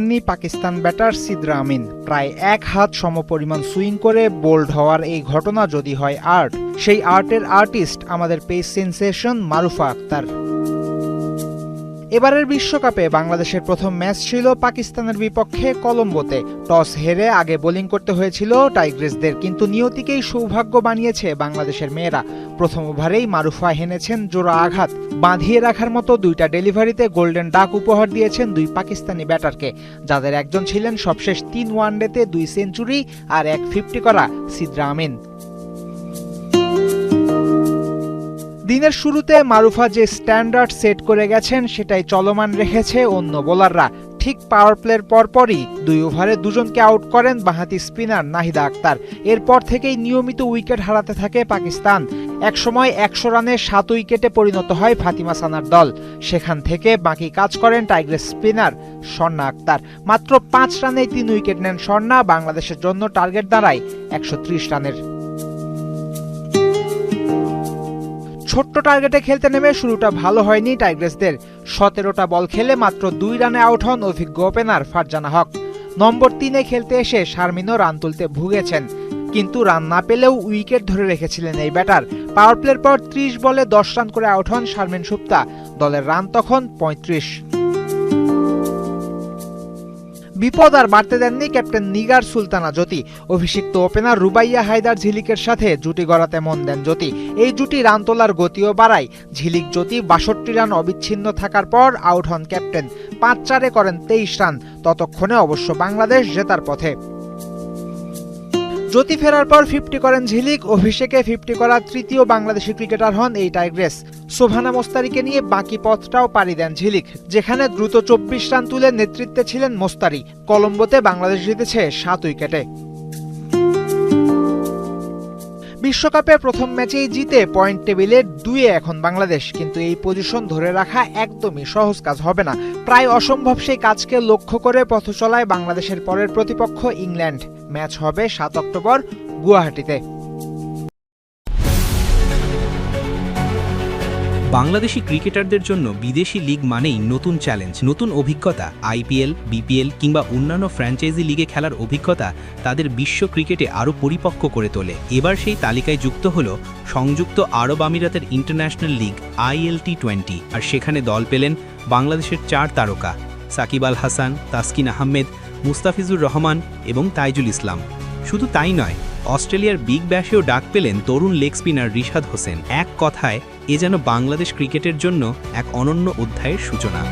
নি পাকিস্তান ব্যাটার সিদ্রা আমিন প্রায় এক হাত সমপরিমাণ সুইং করে বোল্ড হওয়ার এই ঘটনা যদি হয় আর্ট, সেই আর্টের আর্টিস্ট আমাদের পেস সেন্সেশন মারুফা আক্তার। এবারের বিশ্বকাপে বাংলাদেশের প্রথম ম্যাচ ছিল পাকিস্তানের বিপক্ষে কলম্বোতে। টস হেরে আগে বোলিং করতে হয়েছিল টাইগ্রেসদের, কিন্তু নিয়তিকেই সৌভাগ্য বানিয়েছে বাংলাদেশের মেয়েরা। প্রথম ওভারেই মারুফা হেনেছেন জোড়া আঘাত। বাঁধিয়ে রাখার মতো দুইটা ডেলিভারিতে গোল্ডেন ডাক উপহার দিয়েছেন দুই পাকিস্তানি ব্যাটারকে। যাদের একজন ছিলেন সবশেষ তিন ওয়ানডেতে দুই সেঞ্চুরি আর এক ফিফটি করা সিদ্রা আমিন। দিনের শুরুতে মারুফা যে স্ট্যান্ডার্ড সেট করে গেছেন, সেটাই চলমান রেখেছে অন্য বোলাররা। ঠিক পাওয়ার প্লের পরপরই দুই ওভারে দুজনকে আউট করেন বাঁহাতি স্পিনার নাহিদা আক্তার। এরপর থেকেই নিয়মিত উইকেট হারাতে থাকে পাকিস্তান। একসময় একশো রানে সাত উইকেটে পরিণত হয় ফাতিমা সানার দল। সেখান থেকে বাকি কাজ করেন টাইগ্রেস স্পিনার স্বর্ণা আক্তার। মাত্র পাঁচ রানেই তিন উইকেট নেন স্বর্ণা। বাংলাদেশের জন্য টার্গেট দাঁড়ায় একশো ত্রিশ রানের। ছোট্ট টার্গেটে খেলতে নেমে শুরুটা ভালো হয়নি টাইগ্রেসদের। সতেরোটা বল খেলে মাত্র দুই রানে আউট হন অভিজ্ঞ ওপেনার ফারজানা হক। নম্বর তিনে খেলতে এসে শারমিনও রান তুলতে ভুগেছেন। কিন্তু রান না পেলেও উইকেট ধরে রেখেছিলেন এই ব্যাটার। পাওয়ার প্লের পর ত্রিশ বলে দশ রান করে আউট হন শারমিন সুপ্তা। দলের রান তখন পঁয়ত্রিশ। বিপদ আর বাড়তে দেননি ক্যাপ্টেন নিগার সুলতানা জ্যোতি। অভিষিক্ত ওপেনার রুবাইয়া হায়দার ঝিলিকের সাথে জুটি গড়াতে মন দেন জ্যোতি। এই জুটি রান তোলার গতিও বাড়ায়। ঝিলিক জ্যোতি বাষট্টি রান অবিচ্ছিন্ন থাকার পর আউট হন ক্যাপ্টেন। পাঁচ চারে করেন তেইশ রান। ততক্ষণে অবশ্য বাংলাদেশ জেতার পথে। জ্যোতি ফেরার পর ফিফটি করেন ঝিলিক, অভিষেকে ফিফটি করা তৃতীয় বাংলাদেশি ক্রিকেটার হন এই টাইগ্রেস। সোভানা মোস্তারিকে নিয়ে বাকি পথটাও পাড়ি দেন ঝিলিক, যেখানে দ্রুত চব্বিশ রান তুলে নেতৃত্বে ছিলেন মোস্তারি। কলম্বোতে বাংলাদেশ জিতেছে সাত উইকেটে। বিশ্বকাপে প্রথম ম্যাচেই জিতে পয়েন্ট টেবিলে দুয়ে এখন বাংলাদেশ, কিন্তু এই পজিশন ধরে রাখা একদমই সহজ কাজ হবে না। প্রায় অসম্ভব সেই কাজকে লক্ষ্য করে পথ চলায় বাংলাদেশের পরের প্রতিপক্ষ ইংল্যান্ড। ম্যাচ হবে সাত অক্টোবর গুয়াহাটিতে। বাংলাদেশি ক্রিকেটারদের জন্য বিদেশি লিগ মানেই নতুন চ্যালেঞ্জ, নতুন অভিজ্ঞতা। আইপিএল বিপিএল কিংবা অন্যান্য ফ্র্যাঞ্চাইজি লিগে খেলার অভিজ্ঞতা তাদের বিশ্ব ক্রিকেটে আরও পরিপক্ক করে তোলে। এবার সেই তালিকায় যুক্ত হল সংযুক্ত আরব আমিরাতের ইন্টারন্যাশনাল লিগ আইএলটি টোয়েন্টি আর সেখানে দল পেলেন বাংলাদেশের চার তারকা, সাকিব আল হাসান, তাসকিন আহমেদ, মুস্তাফিজুর রহমান এবং তাইজুল ইসলাম। শুধু তাই নয় অস্ট্রেলিয়ার বিগ ব্যাশেও ডাক পেলেন তরুণ লেগ স্পিনার রিশাদ হোসেন। এক কথায়, এ যেন বাংলাদেশ ক্রিকেটের জন্য এক অনন্য অধ্যায়ের সূচনা।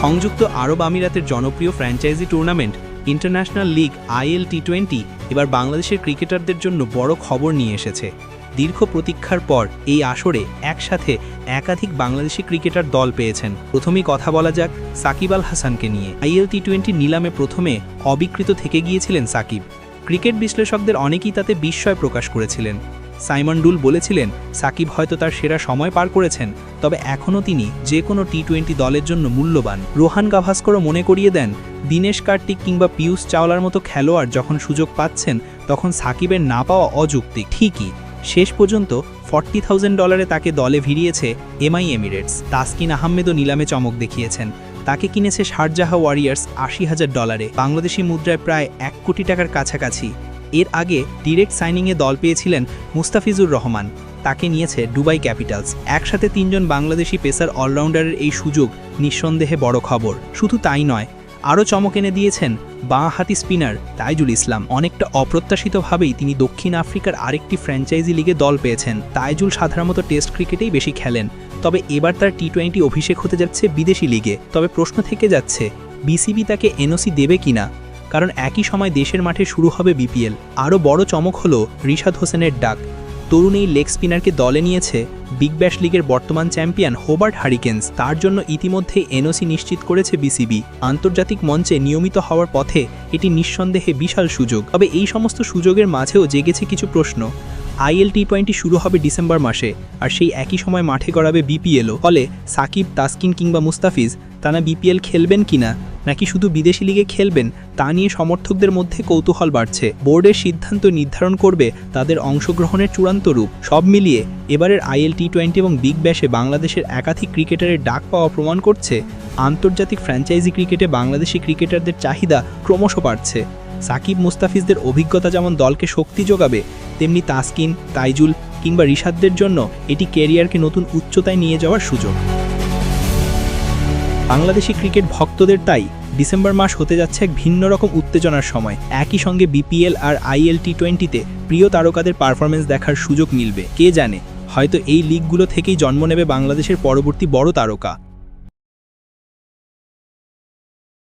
সংযুক্ত আরব আমিরাতের জনপ্রিয় franchise tournament, international league, IL T twenty, এবার বাংলাদেশের ক্রিকেটারদের জন্য বড় খবর নিয়ে এসেছে। দীর্ঘ প্রতীক্ষার পর এই আসরে একসাথে একাধিক বাংলাদেশি ক্রিকেটার দল পেয়েছেন। প্রথমেই কথা বলা যাক সাকিব আল হাসানকে নিয়ে। আইএল টি টোয়েন্টি নিলামে প্রথমে অবিকৃত থেকে গিয়েছিলেন সাকিব। ক্রিকেট বিশ্লেষকদের অনেকেই তাতে বিস্ময় প্রকাশ করেছিলেন। সাইমন ডুল বলেছিলেন, সাকিব হয়তো তার সেরা সময় পার করেছেন, তবে এখনও তিনি যে কোনো টি টোয়েন্টি দলের জন্য মূল্যবান। রোহান গাভাস্করও মনে করিয়ে দেন, দীনেশ কার্তিক কিংবা পিয়ুষ চাওলার মতো খেলোয়াড় যখন সুযোগ পাচ্ছেন, তখন সাকিবের না পাওয়া অযৌক্তিক। ঠিকই শেষ পর্যন্ত ফর্টি থাউজেন্ড ডলারে তাকে দলে ভিড়িয়েছে এমআই এমিরেটস। তাসকিন আহমেদও নিলামে চমক দেখিয়েছেন। তাকে কিনেছে শারজাহা ওয়ারিয়ার্স আশি হাজার ডলারে। বাংলাদেশি মুদ্রায় প্রায় এক কোটি টাকার কাছাকাছি। এর আগে ডিরেক্ট সাইনিংয়ে দল পেয়েছিলেন মুস্তাফিজুর রহমান। তাকে নিয়েছে দুবাই ক্যাপিটালস। একসাথে তিনজন বাংলাদেশি পেসার অলরাউন্ডারের এই সুযোগ নিঃসন্দেহে বড় খবর। শুধু তাই নয় আরও চমক এনে দিয়েছেন বাঁ হাতি স্পিনার তাইজুল ইসলাম। অনেকটা অপ্রত্যাশিতভাবেই তিনি দক্ষিণ আফ্রিকার আরেকটি ফ্র্যাঞ্চাইজি লিগে দল পেয়েছেন। তাইজুল সাধারণত টেস্ট ক্রিকেটেই বেশি খেলেন। তবে এবার তার টি টোয়েন্টি অভিষেক হতে যাচ্ছে বিদেশি লিগে। তবে প্রশ্ন থেকে যাচ্ছে, বিসিবি তাকে এনওসি দেবে কিনা কারণ একই সময় দেশের মাঠে শুরু হবে বিপিএল। আরও বড় চমক হলো রিশাদ হোসেনের ডাক। তরুণ এই লেগ স্পিনারকে দলে নিয়েছে বিগ ব্যাশ লিগের বর্তমান চ্যাম্পিয়ন হোবার্ট হারিকেন্স। তার জন্য ইতিমধ্যে এনওসি নিশ্চিত করেছে বিসিবি। আন্তর্জাতিক মঞ্চে নিয়মিত হওয়ার পথে এটি নিঃসন্দেহে বিশাল সুযোগ। তবে এই সমস্ত সুযোগের মাঝেও জেগেছে কিছু প্রশ্ন। আইএল টি টোয়েন্টি শুরু হবে ডিসেম্বর মাসে, আর সেই একই সময় মাঠে গড়াবে বিপিএলও। ফলে সাকিব, তাসকিন কিংবা মুস্তাফিজ, তারা বিপিএল খেলবেন কিনা, নাকি শুধু বিদেশি লিগে খেলবেন, তা নিয়ে সমর্থকদের মধ্যে কৌতূহল বাড়ছে। বোর্ডের সিদ্ধান্ত নির্ধারণ করবে তাদের অংশগ্রহণের চূড়ান্ত রূপ। সব মিলিয়ে এবারের আইএল টি টোয়েন্টি এবং বিগ ব্যাশে বাংলাদেশের একাধিক ক্রিকেটারের ডাক পাওয়া প্রমাণ করছে, আন্তর্জাতিক ফ্র্যাঞ্চাইজি ক্রিকেটে বাংলাদেশি ক্রিকেটারদের চাহিদা ক্রমশ বাড়ছে। সাকিব, মুস্তাফিজদের অভিজ্ঞতা যেমন দলকে শক্তি যোগাবে তেমনি তাসকিন, তাইজুল কিংবা রিশাদদের জন্য এটি ক্যারিয়ারকে নতুন উচ্চতায় নিয়ে যাওয়ার সুযোগ। বাংলাদেশি ক্রিকেট ভক্তদের তাই ডিসেম্বর মাস হতে যাচ্ছে এক ভিন্ন রকম উত্তেজনার সময়। একই সঙ্গে বিপিএল আর আইএল টি টোয়েন্টিতে প্রিয় তারকাদের পারফরমেন্স দেখার সুযোগ মিলবে। কে জানে, হয়তো এই লিগগুলো থেকেই জন্ম নেবে বাংলাদেশের পরবর্তী বড় তারকা।